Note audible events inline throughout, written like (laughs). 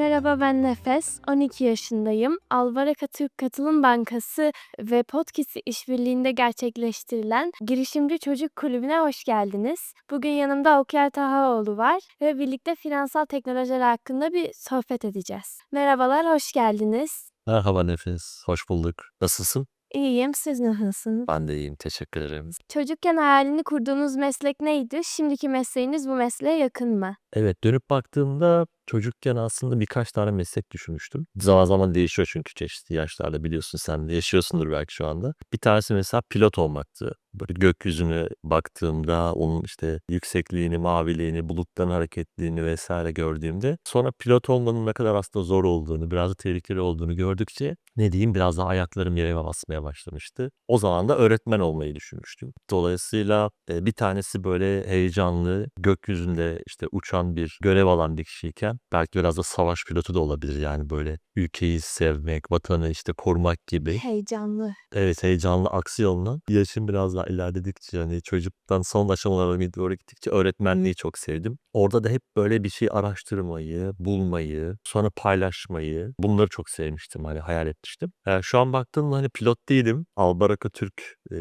Merhaba ben Nefes, 12 yaşındayım. Albaraka Türk Katılım Bankası ve Podcast'i işbirliğinde gerçekleştirilen Girişimci Çocuk Kulübü'ne hoş geldiniz. Bugün yanımda Okyar Tahaoğlu var ve birlikte finansal teknolojiler hakkında bir sohbet edeceğiz. Merhabalar, hoş geldiniz. Merhaba Nefes, hoş bulduk. Nasılsın? İyiyim, siz nasılsınız? Ben de iyiyim, teşekkür ederim. Çocukken hayalini kurduğunuz meslek neydi? Şimdiki mesleğiniz bu mesleğe yakın mı? Evet, dönüp baktığımda çocukken aslında birkaç tane meslek düşünmüştüm. Zaman zaman değişiyor çünkü çeşitli yaşlarda biliyorsun sen de yaşıyorsundur belki şu anda. Bir tanesi mesela pilot olmaktı. Böyle gökyüzüne baktığımda onun işte yüksekliğini, maviliğini, bulutların hareketliliğini vesaire gördüğümde sonra pilot olmanın ne kadar aslında zor olduğunu, biraz da tehlikeli olduğunu gördükçe ne diyeyim biraz daha ayaklarım yere basmaya başlamıştı. O zaman da öğretmen olmayı düşünmüştüm. Dolayısıyla e, bir tanesi böyle heyecanlı, gökyüzünde işte uçan bir görev alan bir kişiyken belki biraz da savaş pilotu da olabilir yani böyle ülkeyi sevmek, vatanı işte korumak gibi. Heyecanlı. Evet heyecanlı aksiyonla yaşım biraz daha ilerledikçe hani çocuktan son aşamalara doğru gittikçe öğretmenliği çok sevdim. Orada da hep böyle bir şey araştırmayı, bulmayı, sonra paylaşmayı bunları çok sevmiştim hani hayal etmiştim. Eee, şu an baktığımda hani pilot değilim. Albaraka Türk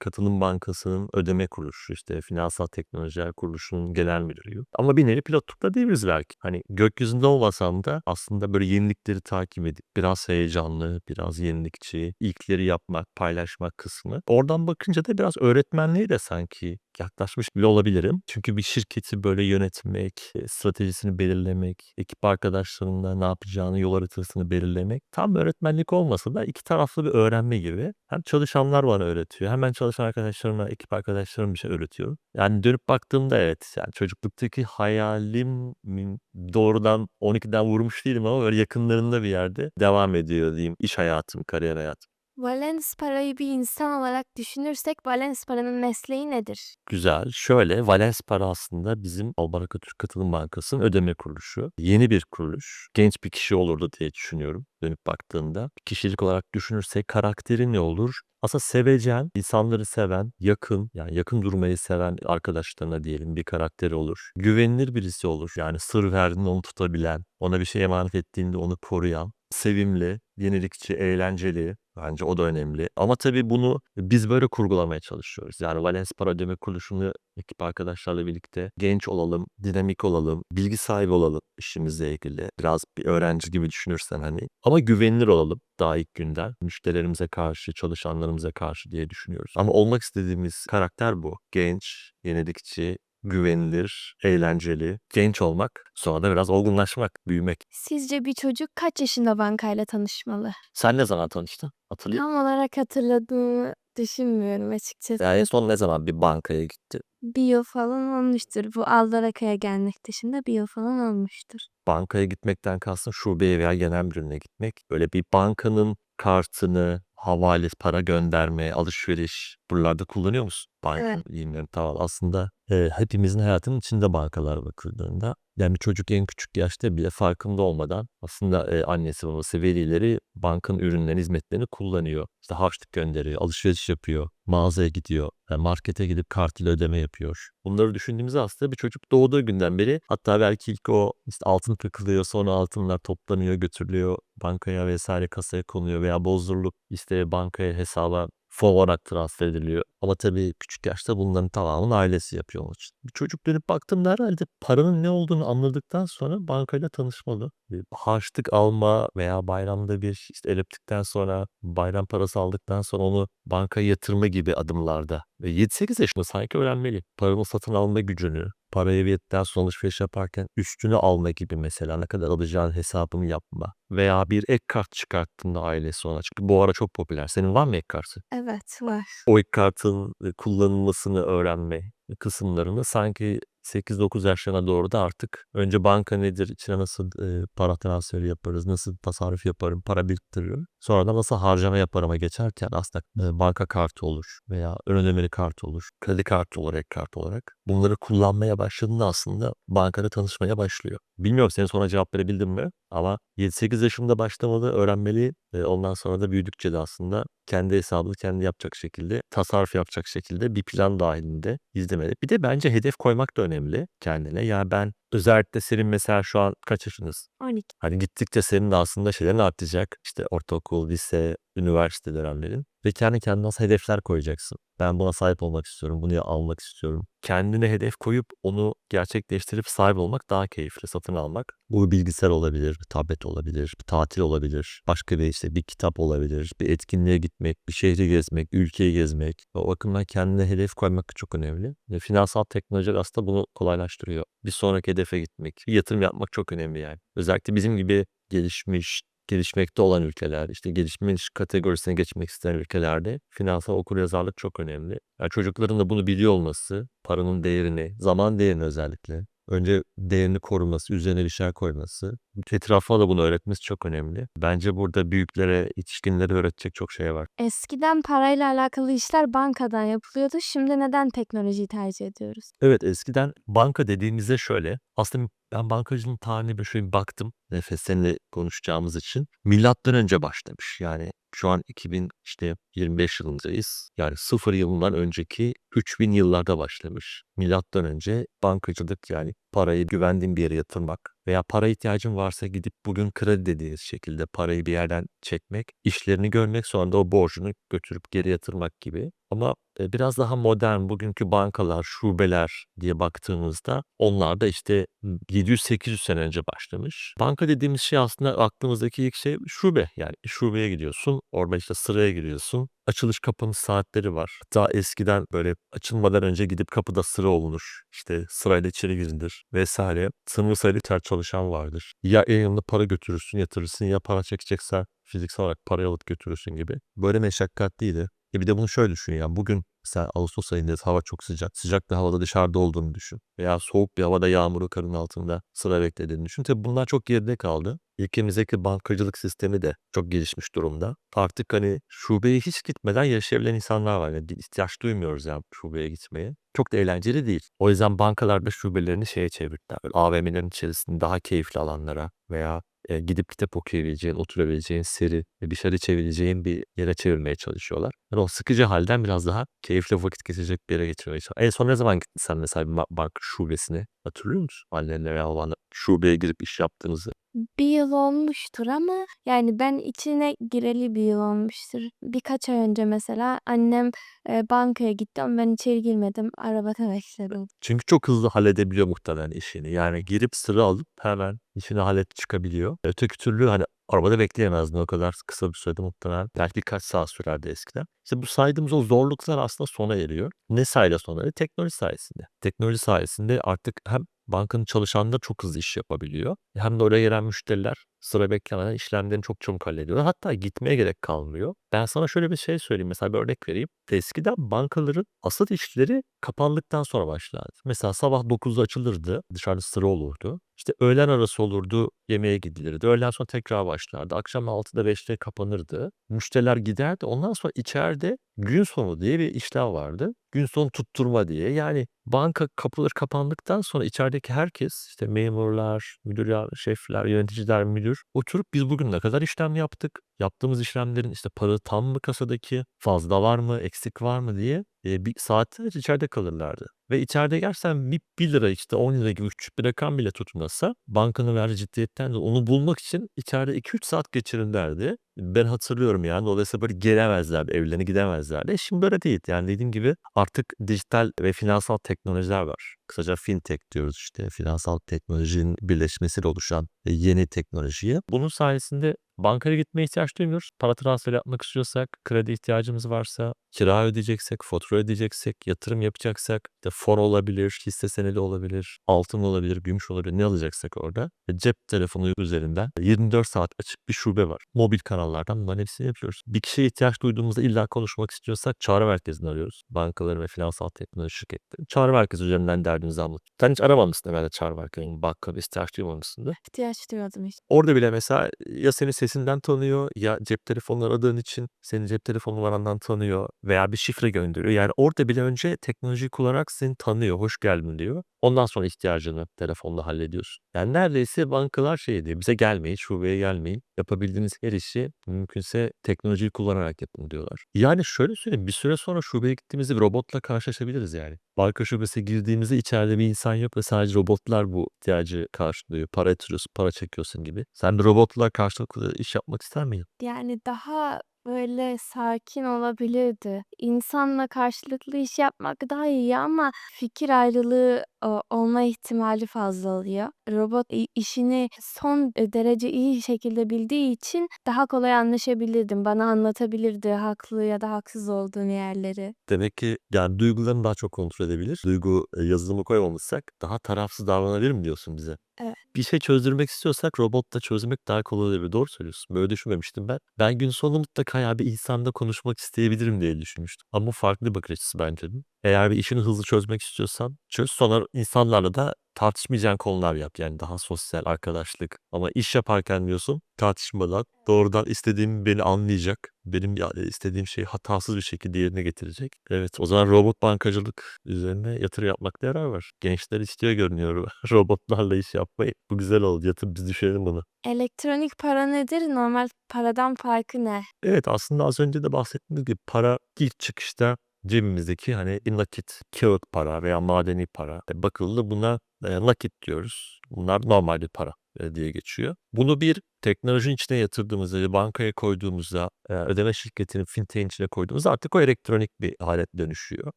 Katılım Bankası'nın ödeme kuruluşu işte Finansal Teknolojiler Kuruluşu'nun genel müdürüyüm. Ama bir nevi pilotluk da diyebiliriz belki. Hani gökyüzünde olmasam da aslında böyle yenilikleri takip edip biraz heyecanlı, biraz yenilikçi, ilkleri yapmak, paylaşmak kısmı. Oradan bakınca da biraz öğretmenliğe de sanki yaklaşmış bile olabilirim. Çünkü bir şirketi böyle yönetmek, eee, stratejisini belirlemek, ekip arkadaşlarınla ne yapacağını, yol haritasını belirlemek tam öğretmenlik olmasa da iki taraflı bir öğrenme gibi. Hem çalışanlar bana öğretiyor, hemen çalışan arkadaşlarıma, ekip arkadaşlarıma bir şey öğretiyorum. Yani dönüp baktığımda evet, yani çocukluktaki hayalimin doğrudan 12'den vurmuş değilim ama böyle yakınlarında bir yerde devam ediyor diyeyim iş hayatım, kariyer hayatım. Valens parayı bir insan olarak düşünürsek Valens paranın mesleği nedir? Güzel. Şöyle, Valens Para aslında bizim Albaraka Türk Katılım Bankası'nın ödeme kuruluşu. Yeni bir kuruluş. Genç bir kişi olurdu diye düşünüyorum dönüp baktığında. Kişilik olarak düşünürsek karakteri ne olur? Aslında sevecen, insanları seven, yakın, yani yakın durmayı seven arkadaşlarına diyelim bir karakteri olur. Güvenilir birisi olur. Yani sır verdiğinde onu tutabilen, ona bir şey emanet ettiğinde onu koruyan, sevimli, yenilikçi, eğlenceli. Bence o da önemli. Ama tabii bunu biz böyle kurgulamaya çalışıyoruz. Yani Valens Para Ödeme Kuruluşu'nu ekip arkadaşlarla birlikte genç olalım, dinamik olalım, bilgi sahibi olalım işimizle ilgili. Biraz bir öğrenci gibi düşünürsen hani. Ama güvenilir olalım daha ilk günden. Müşterilerimize karşı, çalışanlarımıza karşı diye düşünüyoruz. Ama olmak istediğimiz karakter bu. Genç, yenilikçi, güvenilir, eğlenceli, genç olmak, sonra da biraz olgunlaşmak, büyümek. Sizce bir çocuk kaç yaşında bankayla tanışmalı? Sen ne zaman tanıştın? Hatırlıyor Tam olarak hatırladığımı düşünmüyorum açıkçası. Yani en son ne zaman bir bankaya gittin? Bir yıl falan olmuştur. Bu Aldaraka'ya gelmek dışında bir yıl falan olmuştur. Bankaya gitmekten kastın şubeye veya genel müdürlüğüne gitmek. Böyle bir bankanın kartını, havale, para gönderme, alışveriş buralarda kullanıyor musun? Banka Evet. bilmiyorum tamam aslında eee, hepimizin hayatının içinde bankalar bakıldığında yani bir çocuk en küçük yaşta bile farkında olmadan aslında eee, annesi babası velileri bankanın ürünlerini hizmetlerini kullanıyor. İşte harçlık gönderiyor, alışveriş yapıyor, mağazaya gidiyor, yani markete gidip kart ile ödeme yapıyor. Bunları düşündüğümüzde aslında bir çocuk doğduğu günden beri hatta belki ilk o işte altın takılıyor sonra altınlar toplanıyor götürülüyor bankaya vesaire kasaya konuyor veya bozdurulup işte bankaya hesaba fon olarak transfer ediliyor. Ama tabii küçük yaşta bunların tamamını ailesi yapıyor onun için. Bir çocuk dönüp baktığımda herhalde paranın ne olduğunu anladıktan sonra bankayla tanışmalı. Bir harçlık alma veya bayramda bir işte el öptükten sonra bayram parası aldıktan sonra onu bankaya yatırma gibi adımlarda. Ve 7-8 yaşında sanki öğrenmeli. Paranın satın alma gücünü, parayı verdikten sonra alışveriş yaparken üstünü alma gibi mesela ne kadar alacağın hesabını yapma. Veya bir ek kart çıkarttığında ailesi ona. Çünkü bu ara çok popüler. Senin var mı ek kartı? Evet var. O ek kartın e, kullanılmasını öğrenme kısımlarını sanki 8-9 yaşlarına doğru da artık önce banka nedir, içine nasıl e, para transferi yaparız, nasıl tasarruf yaparım, para biriktiririm. Sonra da nasıl harcama yaparıma geçerken aslında banka kartı olur veya ön ödemeli kart olur, kredi kartı olur, ek kart olarak. Bunları kullanmaya başladığında aslında bankada tanışmaya başlıyor. Bilmiyorum senin sonra cevap verebildim mi? Ama 7-8 yaşında başlamalı, öğrenmeli. Ondan sonra da büyüdükçe de aslında kendi hesabını kendi yapacak şekilde, tasarruf yapacak şekilde bir plan dahilinde izlemeli. Bir de bence hedef koymak da önemli kendine. Yani ben Özellikle senin mesela şu an kaç yaşındasın? 12. Hani gittikçe senin de aslında şeylerin artacak. İşte ortaokul, lise, üniversite dönemlerin. Ve kendi kendine nasıl hedefler koyacaksın. Ben buna sahip olmak istiyorum, bunu almak istiyorum. Kendine hedef koyup onu gerçekleştirip sahip olmak daha keyifli. Satın almak. Bu bilgisayar olabilir, bir tablet olabilir, bir tatil olabilir. Başka bir işte bir kitap olabilir, bir etkinliğe gitmek, bir şehri gezmek, ülkeyi gezmek. O bakımdan kendine hedef koymak çok önemli. Ve finansal teknolojiler aslında bunu kolaylaştırıyor. Bir sonraki hedefe gitmek, bir yatırım yapmak çok önemli yani. Özellikle bizim gibi gelişmiş, gelişmekte olan ülkeler, işte gelişmiş kategorisine geçmek isteyen ülkelerde finansal okuryazarlık çok önemli. Yani çocukların da bunu biliyor olması, paranın değerini, zaman değerini özellikle, önce değerini koruması, üzerine bir şeyler koyması, etrafına da bunu öğretmesi çok önemli. Bence burada büyüklere, yetişkinlere öğretecek çok şey var. Eskiden parayla alakalı işler bankadan yapılıyordu. Şimdi neden teknolojiyi tercih ediyoruz? Evet eskiden banka dediğimizde şöyle, aslında ben bankacılığın tarihine bir şöyle bir baktım. Nefes seninle konuşacağımız için. Milattan önce başlamış. Yani şu an 2000 işte 25 yılındayız. Yani 0 yılından önceki 3000 yıllarda başlamış. Milattan önce bankacılık yani parayı güvendiğin bir yere yatırmak veya para ihtiyacın varsa gidip bugün kredi dediğiniz şekilde parayı bir yerden çekmek, işlerini görmek sonra da o borcunu götürüp geri yatırmak gibi. Ama e, biraz daha modern bugünkü bankalar, şubeler diye baktığımızda onlar da işte 700-800 sene önce başlamış. Banka dediğimiz şey aslında aklımızdaki ilk şey şube. Yani şubeye gidiyorsun, orada işte sıraya giriyorsun. Açılış kapanış saatleri var. Daha eskiden böyle açılmadan önce gidip kapıda sıra olunur. İşte sırayla içeri girilir vesaire. Sınırlı sayıda ter çalışan vardır. Ya yanında para götürürsün, yatırırsın ya para çekeceksen fiziksel olarak parayı alıp götürürsün gibi. Böyle meşakkatliydi. E bir de bunu şöyle düşün yani bugün mesela Ağustos ayındayız hava çok sıcak. Sıcak bir havada dışarıda olduğunu düşün. Veya soğuk bir havada yağmuru karın altında sıra beklediğini düşün. Tabii bunlar çok geride kaldı. Ülkemizdeki bankacılık sistemi de çok gelişmiş durumda. Artık hani şubeye hiç gitmeden yaşayabilen insanlar var. Yani ihtiyaç duymuyoruz yani şubeye gitmeye. Çok da eğlenceli değil. O yüzden bankalar şubelerini şeye çevirdiler. AVM'lerin içerisinde daha keyifli alanlara veya e, gidip kitap okuyabileceğin, oturabileceğin, seri ve dışarı çevireceğin bir yere çevirmeye çalışıyorlar. Yani o sıkıcı halden biraz daha keyifli vakit geçecek bir yere çalışıyorlar. En son ne zaman gittin sen mesela bir banka şubesine? Hatırlıyor musun? Annenle veya babanla şubeye girip iş yaptığınızı. Bir yıl olmuştur ama yani ben içine gireli bir yıl olmuştur. Birkaç ay önce mesela annem e, bankaya gitti ama ben içeri girmedim. Arabada (laughs) bekledim. Çünkü çok hızlı halledebiliyor muhtemelen işini. Yani girip sıra alıp hemen işini halledip çıkabiliyor. Öteki türlü hani arabada bekleyemezdin o kadar kısa bir sürede muhtemelen. Belki birkaç saat sürerdi eskiden. İşte bu saydığımız o zorluklar aslında sona eriyor. Ne sayede sona eriyor? Teknoloji sayesinde. Teknoloji sayesinde artık hem bankanın çalışanları çok hızlı iş yapabiliyor. Hem de oraya gelen müşteriler sıra beklemeden işlemlerini çok çabuk hallediyorlar. Hatta gitmeye gerek kalmıyor. Ben sana şöyle bir şey söyleyeyim. Mesela bir örnek vereyim. Eskiden bankaların asıl işleri kapandıktan sonra başlardı. Mesela sabah 9'da açılırdı. Dışarıda sıra olurdu. İşte öğlen arası olurdu, yemeğe gidilirdi. Öğleden sonra tekrar başlardı. Akşam 6'da 5'te kapanırdı. Müşteriler giderdi. Ondan sonra içeride gün sonu diye bir işlem vardı. Gün sonu tutturma diye. Yani banka kapıları kapandıktan sonra içerideki herkes işte memurlar, müdür, şefler, yöneticiler, müdür oturup biz bugün ne kadar işlem yaptık? Yaptığımız işlemlerin işte para tam mı kasadaki, fazla var mı, eksik var mı diye e, bir saatler içeride kalırlardı. Ve içeride gerçekten bir 1 lira işte 10 lira gibi küçük bir rakam bile tutmasa bankanın verdiği ciddiyetten de onu bulmak için içeride 2-3 saat geçirirlerdi. Ben hatırlıyorum yani dolayısıyla böyle gelemezlerdi, evlerine gidemezlerdi. E şimdi böyle değil. Yani dediğim gibi artık dijital ve finansal teknolojiler var. Kısaca fintech diyoruz işte finansal teknolojinin birleşmesiyle oluşan yeni teknolojiye. Bunun sayesinde bankaya gitmeye ihtiyaç duymuyoruz. Para transferi yapmak istiyorsak, kredi ihtiyacımız varsa, kira ödeyeceksek, fatura ödeyeceksek, yatırım yapacaksak, işte fon olabilir, hisse senedi olabilir, altın olabilir, gümüş olabilir ne alacaksak orada. Cep telefonu üzerinden 24 saat açık bir şube var. Mobil kanallardan bunların hepsini yapıyoruz. Bir kişiye ihtiyaç duyduğumuzda illa konuşmak istiyorsak çağrı merkezini arıyoruz. Bankaları ve finansal teknoloji şirketleri. Çağrı merkezi üzerinden derdinizi anlat. Sen hiç aramamışsın herhalde çağrı merkezini. Banka ihtiyaç duymamışsın da. İhtiyaç duymadım hiç. Orada bile mesela ya senin sesinden tanıyor ya cep telefonunu aradığın için senin cep telefon numarandan tanıyor veya bir şifre gönderiyor. Yani orada bile önce teknolojiyi kullanarak seni tanıyor, hoş geldin diyor. Ondan sonra ihtiyacını telefonla hallediyorsun. Yani neredeyse bankalar şey diyor, bize gelmeyin, şubeye gelmeyin. Yapabildiğiniz her işi mümkünse teknolojiyi kullanarak yapın diyorlar. Yani şöyle söyleyeyim, bir süre sonra şubeye gittiğimizde bir robotla karşılaşabiliriz yani. Banka şubesine girdiğimizde içeride bir insan yok ve sadece robotlar bu ihtiyacı karşılıyor. Para yatırıyorsun, para çekiyorsun gibi. Sen de robotla karşılıklı iş yapmak ister miydin? Yani daha böyle sakin olabilirdi. İnsanla karşılıklı iş yapmak daha iyi ama fikir ayrılığı o- olma ihtimali fazla oluyor. Robot işini son derece iyi şekilde bildiği için daha kolay anlaşabilirdim. Bana anlatabilirdi haklı ya da haksız olduğum yerleri. Demek ki yani duygularını daha çok kontrol edebilir. Duygu e, yazılımı koymamışsak daha tarafsız davranabilir mi diyorsun bize? Evet. Bir şey çözdürmek istiyorsak robotla çözmek daha kolay olabilir. Doğru söylüyorsun. Böyle düşünmemiştim ben. Ben gün sonu mutlaka ya bir insanda konuşmak isteyebilirim diye düşünmüştüm. Ama farklı bakış açısı bence de. Eğer bir işini hızlı çözmek istiyorsan çöz. Sonra insanlarla da tartışmayacağın konular yap. Yani daha sosyal, arkadaşlık. Ama iş yaparken diyorsun tartışmadan doğrudan istediğim beni anlayacak. Benim yani istediğim şeyi hatasız bir şekilde yerine getirecek. Evet o zaman robot bankacılık üzerine yatırım yapmakta yarar var. Gençler istiyor görünüyor (laughs) robotlarla iş yapmayı. Bu güzel oldu. Yatır biz düşünelim bunu. Elektronik para nedir? Normal paradan farkı ne? Evet aslında az önce de bahsettiğimiz gibi para ilk çıkışta cebimizdeki hani nakit, kağıt para veya madeni para. E, Bakıldığında buna e, nakit diyoruz. Bunlar normal bir para e, diye geçiyor. Bunu bir teknolojinin içine yatırdığımızda, bir bankaya koyduğumuzda, ödeme şirketinin fintech'in içine koyduğumuzda artık o elektronik bir hale dönüşüyor.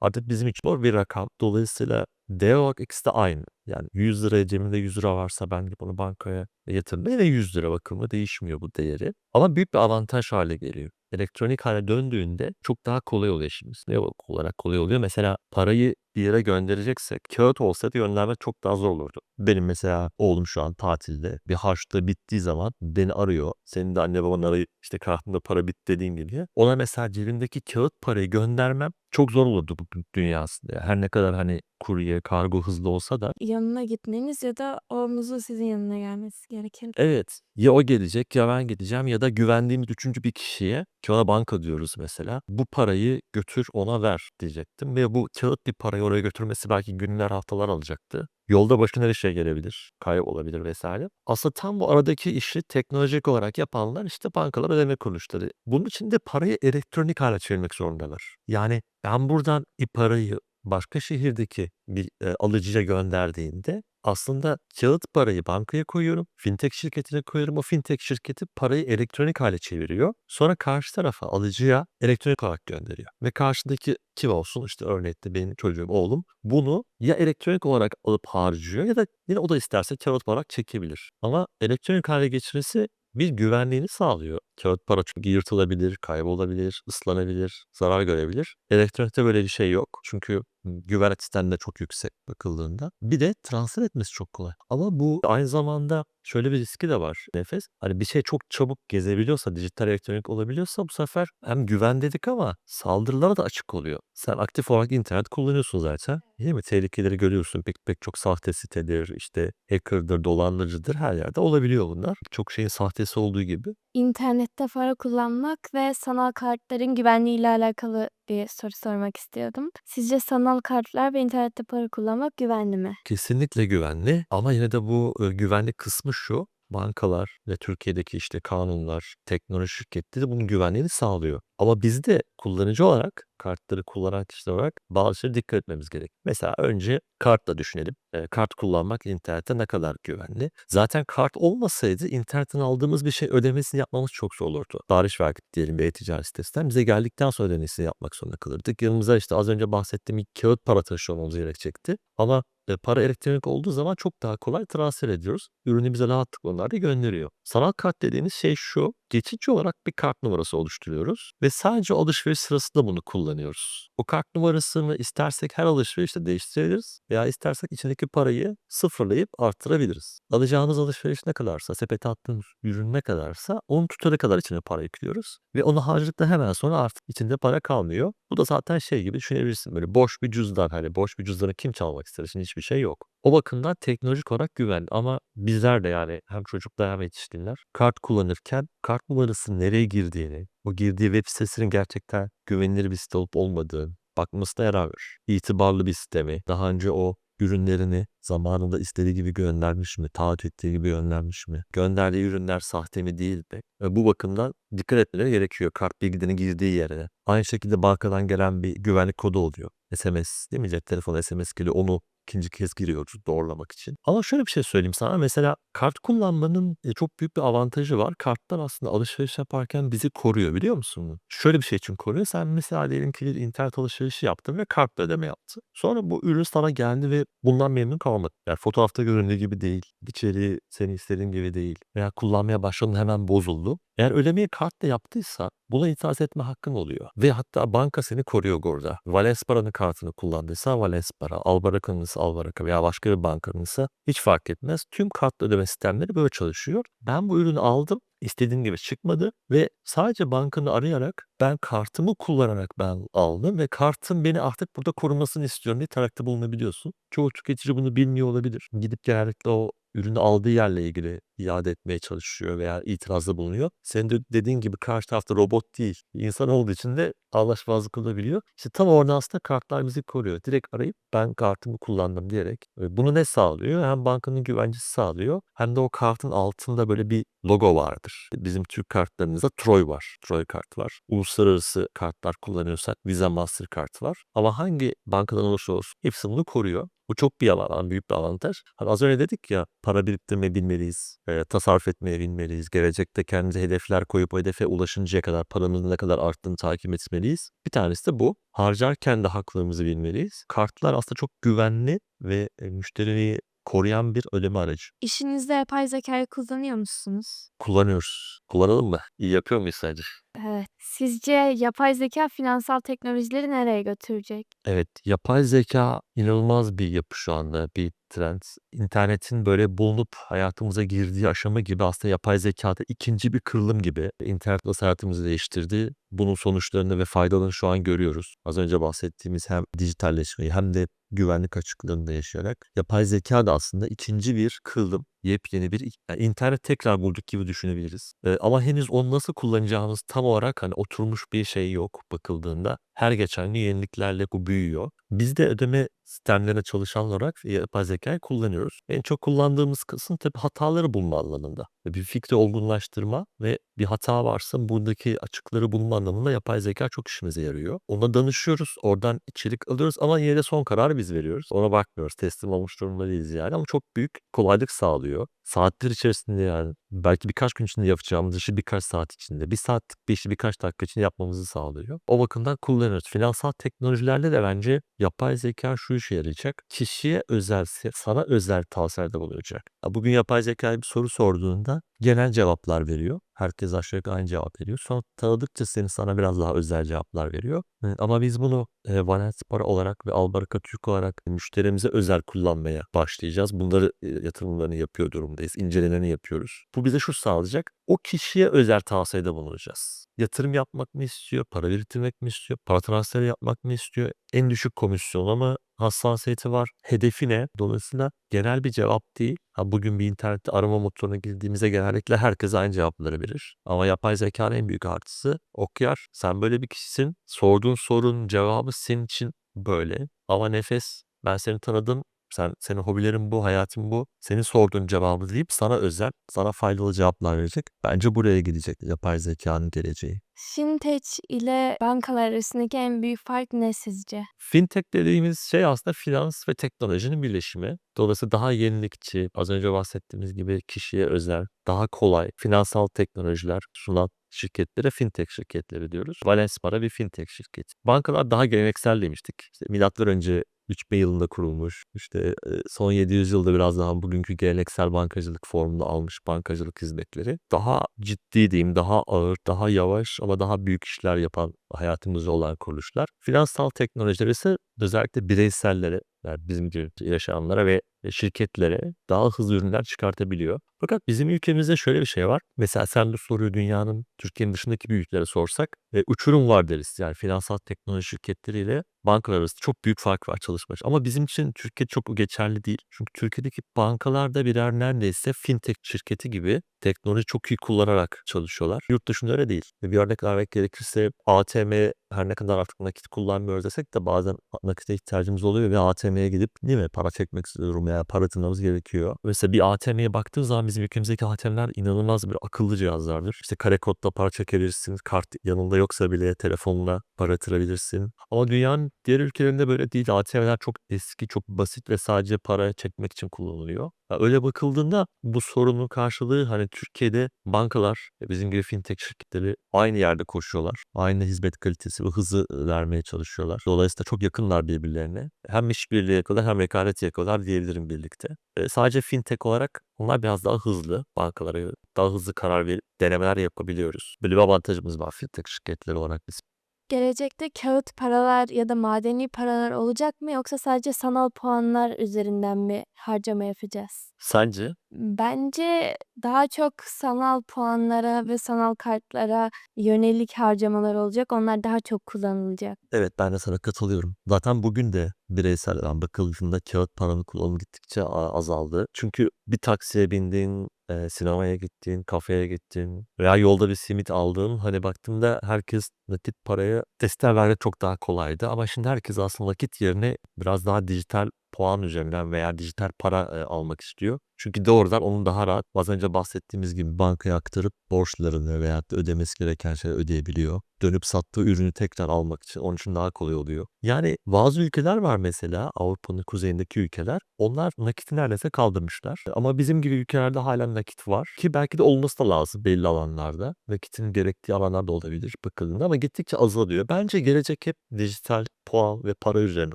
Artık bizim için o bir rakam. Dolayısıyla değer olarak ikisi de aynı. Yani 100 liraya cebimde 100 lira varsa ben gidip onu bankaya yatırdığımda yine 100 lira bakımı değişmiyor bu değeri. Ama büyük bir avantaj hale geliyor. Elektronik hale döndüğünde çok daha kolay oluyor işimiz. Ne olarak kolay oluyor? Mesela parayı bir yere göndereceksek kağıt olsaydı göndermek çok daha zor olurdu. Benim mesela oğlum şu an tatilde bir harçta bittiği zaman beni arıyor. Senin de anne baban arayıp işte kartında para bitti dediğin gibi. Ona mesela cebimdeki kağıt parayı göndermem çok zor olurdu bu dünyasında. Her ne kadar hani kurye, kargo hızlı olsa da Yanına gitmeniz ya da omuzun sizin yanına gelmesi gerekir. Evet. Ya o gelecek ya ben gideceğim ya da güvendiğimiz üçüncü bir kişiye ki ona banka diyoruz mesela. Bu parayı götür ona ver diyecektim. Ve bu kağıt bir parayı oraya götürmesi belki günler haftalar alacaktı. Yolda başına her şey gelebilir. Kaybolabilir vesaire. Aslında tam bu aradaki işi teknolojik olarak yapanlar işte bankalar ödeme kuruluşları. Bunun için de parayı elektronik hale çevirmek zorundalar. Yani ben buradan bir parayı başka şehirdeki bir e, alıcıya gönderdiğinde aslında kağıt parayı bankaya koyuyorum. Fintech şirketine koyuyorum. O fintech şirketi parayı elektronik hale çeviriyor. Sonra karşı tarafa alıcıya elektronik olarak gönderiyor. Ve karşıdaki kim olsun işte örnekte benim çocuğum oğlum bunu ya elektronik olarak alıp harcıyor ya da yine o da isterse kağıt olarak çekebilir. Ama elektronik hale geçirmesi bir güvenliğini sağlıyor. Kağıt para çünkü yırtılabilir, kaybolabilir, ıslanabilir, zarar görebilir. Elektronikte böyle bir şey yok. Çünkü güven açısından da çok yüksek bakıldığında. Bir de transfer etmesi çok kolay. Ama bu aynı zamanda şöyle bir riski de var Nefes. Hani bir şey çok çabuk gezebiliyorsa, dijital elektronik olabiliyorsa bu sefer hem güven dedik ama saldırılara da açık oluyor. Sen aktif olarak internet kullanıyorsun zaten. Değil mi? Tehlikeleri görüyorsun. Pek pek çok sahte sitedir, işte hacker'dır, dolandırıcıdır her yerde olabiliyor bunlar. Çok şeyin sahtesi olduğu gibi. İnternette para kullanmak ve sanal kartların güvenliğiyle alakalı bir soru sormak istiyordum. Sizce sanal kartlar ve internette para kullanmak güvenli mi? Kesinlikle güvenli ama yine de bu e, güvenlik kısmı şu. Bankalar ve Türkiye'deki işte kanunlar, teknoloji şirketleri bunun güvenliğini sağlıyor. Ama biz de kullanıcı olarak, kartları kullanan kişiler olarak bazı şeylere dikkat etmemiz gerek. Mesela önce kartla düşünelim. E, kart kullanmak internette ne kadar güvenli? Zaten kart olmasaydı internetten aldığımız bir şey ödemesini yapmamız çok zor olurdu. Tarih verdik diyelim bir e-ticaret sitesinden. Bize geldikten sonra ödemesini yapmak zorunda kalırdık. Yanımıza işte az önce bahsettiğim kağıt para taşımamız gerekecekti. Ama e, para elektronik olduğu zaman çok daha kolay transfer ediyoruz. Ürünü bize rahatlıkla onlar da gönderiyor. Sanal kart dediğimiz şey şu. Geçici olarak bir kart numarası oluşturuyoruz ve sadece alışveriş sırasında bunu kullanıyoruz. O kart numarasını istersek her alışverişte değiştirebiliriz veya istersek içindeki parayı sıfırlayıp arttırabiliriz. Alacağınız alışveriş ne kadarsa, sepete attığınız ürün ne kadarsa onu tutana kadar içine para yüklüyoruz ve onu harcadıktan hemen sonra artık içinde para kalmıyor. Bu da zaten şey gibi düşünebilirsin. Böyle boş bir cüzdan hani boş bir cüzdanı kim çalmak ister? Şimdi hiçbir şey yok. O bakımdan teknolojik olarak güvenli ama bizler de yani hem çocuklar hem yetişkinler kart kullanırken kart numarası nereye girdiğini, o girdiği web sitesinin gerçekten güvenilir bir site olup olmadığını bakmasına yarar var. İtibarlı bir site mi? Daha önce o ürünlerini zamanında istediği gibi göndermiş mi? Taahhüt ettiği gibi göndermiş mi? Gönderdiği ürünler sahte mi değil mi? Bu bakımdan dikkat etmeleri gerekiyor kart bilgilerinin girdiği yere. Aynı şekilde bankadan gelen bir güvenlik kodu oluyor. SMS değil mi? Cep telefonu SMS geliyor. Onu ikinci kez giriyoruz doğrulamak için. Ama şöyle bir şey söyleyeyim sana. Mesela kart kullanmanın e, çok büyük bir avantajı var. Kartlar aslında alışveriş yaparken bizi koruyor biliyor musun? Şöyle bir şey için koruyor. Sen mesela diyelim ki bir internet alışverişi yaptın ve kartla ödeme yaptın. Sonra bu ürün sana geldi ve bundan memnun kalmadın. Yani fotoğrafta göründüğü gibi değil. İçeriği senin istediğin gibi değil. Veya kullanmaya başladın hemen bozuldu. Eğer ödemeyi kartla yaptıysa buna itiraz etme hakkın oluyor. Ve hatta banka seni koruyor orada. Valenspara'nın kartını kullandıysa Valenspara, Albaraka'nınsa Albaraka veya başka bir bankanınsa hiç fark etmez. Tüm kartlı ödeme sistemleri böyle çalışıyor. Ben bu ürünü aldım. istediğim gibi çıkmadı ve sadece bankanı arayarak ben kartımı kullanarak ben aldım ve kartın beni artık burada korumasını istiyorum diye talepte bulunabiliyorsun. Çoğu tüketici bunu bilmiyor olabilir. Gidip genellikle o ürünü aldığı yerle ilgili iade etmeye çalışıyor veya itirazda bulunuyor. Senin de dediğin gibi karşı tarafta robot değil. İnsan olduğu için de anlaşmazlık olabiliyor. İşte tam orada aslında kartlar bizi koruyor. Direkt arayıp ben kartımı kullandım diyerek. E, Bunu ne sağlıyor? Hem bankanın güvencesi sağlıyor hem de o kartın altında böyle bir logo vardır. Bizim Türk kartlarımızda Troy var. Troy kart var. Uluslararası kartlar kullanıyorsak Visa Mastercard var. Ama hangi bankadan olursa olsun hepsi bunu koruyor. Bu çok bir alan, büyük bir avantaj. Hani az önce dedik ya para biriktirmeyi bilmeliyiz, e, tasarruf etmeyi bilmeliyiz. Gelecekte kendimize hedefler koyup o hedefe ulaşıncaya kadar paramızın ne kadar arttığını takip etmeliyiz. Bir tanesi de bu. Harcarken de haklarımızı bilmeliyiz. Kartlar aslında çok güvenli ve e, müşteriyi koruyan bir ödeme aracı. İşinizde yapay zekayı kullanıyor musunuz? Kullanıyoruz. Kullanalım mı? İyi yapıyor muyuz sence? Evet. Sizce yapay zeka finansal teknolojileri nereye götürecek? Evet, yapay zeka inanılmaz bir yapı şu anda, bir trend. İnternetin böyle bulunup hayatımıza girdiği aşama gibi aslında yapay zeka da ikinci bir kırılım gibi. İnternet nasıl hayatımızı değiştirdi, bunun sonuçlarını ve faydalarını şu an görüyoruz. Az önce bahsettiğimiz hem dijitalleşmeyi hem de güvenlik açıklarını da yaşayarak yapay zeka da aslında ikinci bir kırılım, yepyeni bir yani internet tekrar bulduk gibi düşünebiliriz. Ee, ama henüz onu nasıl kullanacağımız tam olarak hani oturmuş bir şey yok bakıldığında. Her geçen gün yeniliklerle bu büyüyor. Biz de ödeme sistemlerine çalışan olarak yapay zekayı kullanıyoruz. En çok kullandığımız kısım tabii hataları bulma alanında. Bir fikri olgunlaştırma ve bir hata varsa buradaki açıkları bulma anlamında yapay zeka çok işimize yarıyor. Ona danışıyoruz, oradan içerik alıyoruz ama yine de son kararı biz veriyoruz. Ona bakmıyoruz, teslim olmuş durumda değiliz yani ama çok büyük kolaylık sağlıyor. Saatler içerisinde yani belki birkaç gün içinde yapacağımız işi birkaç saat içinde, bir saatlik bir işi birkaç dakika içinde yapmamızı sağlıyor. O bakımdan kullanıyoruz. Finansal teknolojilerde de bence yapay zeka şu işe yarayacak. Kişiye özel, sana özel tavsiyelerde bulunacak. Bugün yapay zekaya bir soru sorduğunda genel cevaplar veriyor. Herkes aşağı yukarı aynı cevap veriyor. Sonra tanıdıkça seni sana biraz daha özel cevaplar veriyor. Ama biz bunu e, Valenspara olarak ve Albaraka Türk olarak müşterimize özel kullanmaya başlayacağız. Bunları e, yatırımlarını yapıyor durumdayız. İncelemelerini yapıyoruz. Bu bize şu sağlayacak. O kişiye özel tavsiyede bulunacağız. Yatırım yapmak mı istiyor? Para biriktirmek mi istiyor? Para transferi yapmak mı istiyor? En düşük komisyon ama hassasiyeti var. Hedefi ne? Dolayısıyla genel bir cevap değil. Ha, bugün bir internette arama motoruna girdiğimizde genellikle herkes aynı cevapları verir. Ama yapay zekanın en büyük artısı okuyar. Sen böyle bir kişisin. Sorduğun sorunun cevabı senin için böyle. Ama nefes ben seni tanıdım. Sen senin hobilerin bu, hayatın bu. Senin sorduğun cevabı deyip sana özel, sana faydalı cevaplar verecek. Bence buraya gidecek yapay zekanın geleceği. Fintech ile bankalar arasındaki en büyük fark ne sizce? Fintech dediğimiz şey aslında finans ve teknolojinin birleşimi. Dolayısıyla daha yenilikçi, az önce bahsettiğimiz gibi kişiye özel, daha kolay finansal teknolojiler sunan şirketlere fintech şirketleri diyoruz. Valenspara bir fintech şirketi. Bankalar daha geleneksel demiştik. İşte milattan önce 3000 yılında kurulmuş. İşte son 700 yılda biraz daha bugünkü geleneksel bankacılık formunu almış bankacılık hizmetleri. Daha ciddi diyeyim, daha ağır, daha yavaş ama daha büyük işler yapan hayatımızda olan kuruluşlar. Finansal teknolojiler ise özellikle bireysellere, yani bizim gibi yaşayanlara ve şirketlere daha hızlı ürünler çıkartabiliyor. Fakat bizim ülkemizde şöyle bir şey var. Mesela sen bu soruyu dünyanın Türkiye'nin dışındaki büyük ülkelere sorsak e, uçurum var deriz. Yani finansal teknoloji şirketleriyle bankalar arasında çok büyük fark var çalışma. Ama bizim için Türkiye çok geçerli değil. Çünkü Türkiye'deki bankalarda birer neredeyse fintech şirketi gibi teknoloji çok iyi kullanarak çalışıyorlar. Yurt dışında öyle değil. Ve Bir örnek vermek gerekirse ATM her ne kadar artık nakit kullanmıyoruz desek de bazen nakite ihtiyacımız oluyor ve ATM'ye gidip değil mi para çekmek istiyorum veya para yatırmamız gerekiyor. Mesela bir ATM'ye baktığın zaman bizim ülkemizdeki ATM'ler inanılmaz bir akıllı cihazlardır. İşte kare kodla para çekebilirsin. Kart yanında yoksa bile telefonla para yatırabilirsin. Ama dünyanın diğer ülkelerinde böyle değil. ATM'ler çok eski, çok basit ve sadece para çekmek için kullanılıyor. Öyle bakıldığında bu sorunun karşılığı hani Türkiye'de bankalar ve bizim gibi fintech şirketleri aynı yerde koşuyorlar. Aynı hizmet kalitesi ve hızı vermeye çalışıyorlar. Dolayısıyla çok yakınlar birbirlerine. Hem işbirliği yapıyorlar hem rekabet yapıyorlar diyebilirim birlikte. E, sadece fintech olarak onlar biraz daha hızlı. Bankalara daha hızlı karar verip denemeler yapabiliyoruz. Böyle bir avantajımız var fintech şirketleri olarak biz. Gelecekte kağıt paralar ya da madeni paralar olacak mı yoksa sadece sanal puanlar üzerinden mi harcama yapacağız? Sence? Bence daha çok sanal puanlara ve sanal kartlara yönelik harcamalar olacak. Onlar daha çok kullanılacak. Evet ben de sana katılıyorum. Zaten bugün de bireyselden bakıldığında kağıt paranın kullanımı gittikçe azaldı. Çünkü bir taksiye bindin, e, sinemaya gittin, kafeye gittin veya yolda bir simit aldın. Hani baktığımda herkes nakit paraya testler vermek çok daha kolaydı. Ama şimdi herkes aslında nakit yerine biraz daha dijital puan üzerinden veya dijital para e, almak istiyor. Çünkü doğrudan onu daha rahat az önce bahsettiğimiz gibi bankaya aktarıp borçlarını veya ödemesi gereken şeyleri ödeyebiliyor. Dönüp sattığı ürünü tekrar almak için onun için daha kolay oluyor. Yani bazı ülkeler var mesela Avrupa'nın kuzeyindeki ülkeler. Onlar nakiti neredeyse kaldırmışlar. Ama bizim gibi ülkelerde hala nakit var. Ki belki de olması da lazım belli alanlarda. Nakitin gerektiği alanlar da olabilir bakıldığında ama gittikçe azalıyor. Bence gelecek hep dijital puan ve para üzerine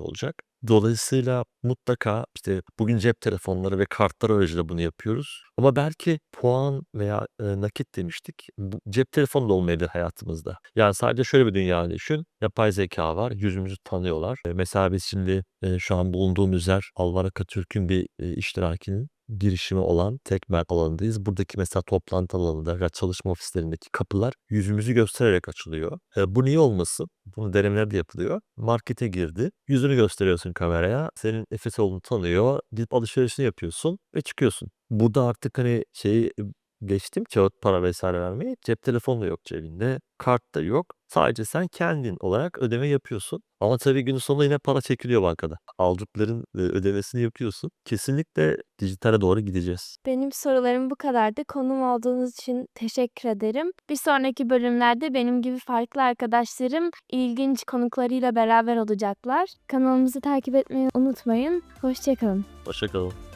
olacak. Dolayısıyla mutlaka işte bugün cep telefonları ve kartlar aracılığıyla bunu yapıyoruz. Ama belki puan veya e, nakit demiştik. Bu cep telefonu da olmayabilir hayatımızda. Yani sadece şöyle bir dünya düşün. Yapay zeka var. Yüzümüzü tanıyorlar. E, mesela biz şimdi e, şu an bulunduğumuz yer Alvar Akatürk'ün bir e, iştirakinin girişimi olan Tekmer alanındayız. Buradaki mesela toplantı alanında veya çalışma ofislerindeki kapılar yüzümüzü göstererek açılıyor. E, bu niye olmasın? Bunu denemeler de yapılıyor. Markete girdi. Yüzünü gösteriyorsun kameraya. Senin nefes olduğunu tanıyor. Gidip alışverişini yapıyorsun ve çıkıyorsun. Burada artık hani şeyi geçtim kağıt para vesaire vermeyi. Cep telefonu da yok cebinde. Kart da yok. Sadece sen kendin olarak ödeme yapıyorsun. Ama tabii günün sonunda yine para çekiliyor bankada. Aldıkların e, ödemesini yapıyorsun. Kesinlikle dijitale doğru gideceğiz. Benim sorularım bu kadardı. Konum olduğunuz için teşekkür ederim. Bir sonraki bölümlerde benim gibi farklı arkadaşlarım ilginç konuklarıyla beraber olacaklar. Kanalımızı takip etmeyi unutmayın. Hoşçakalın. Hoşçakalın.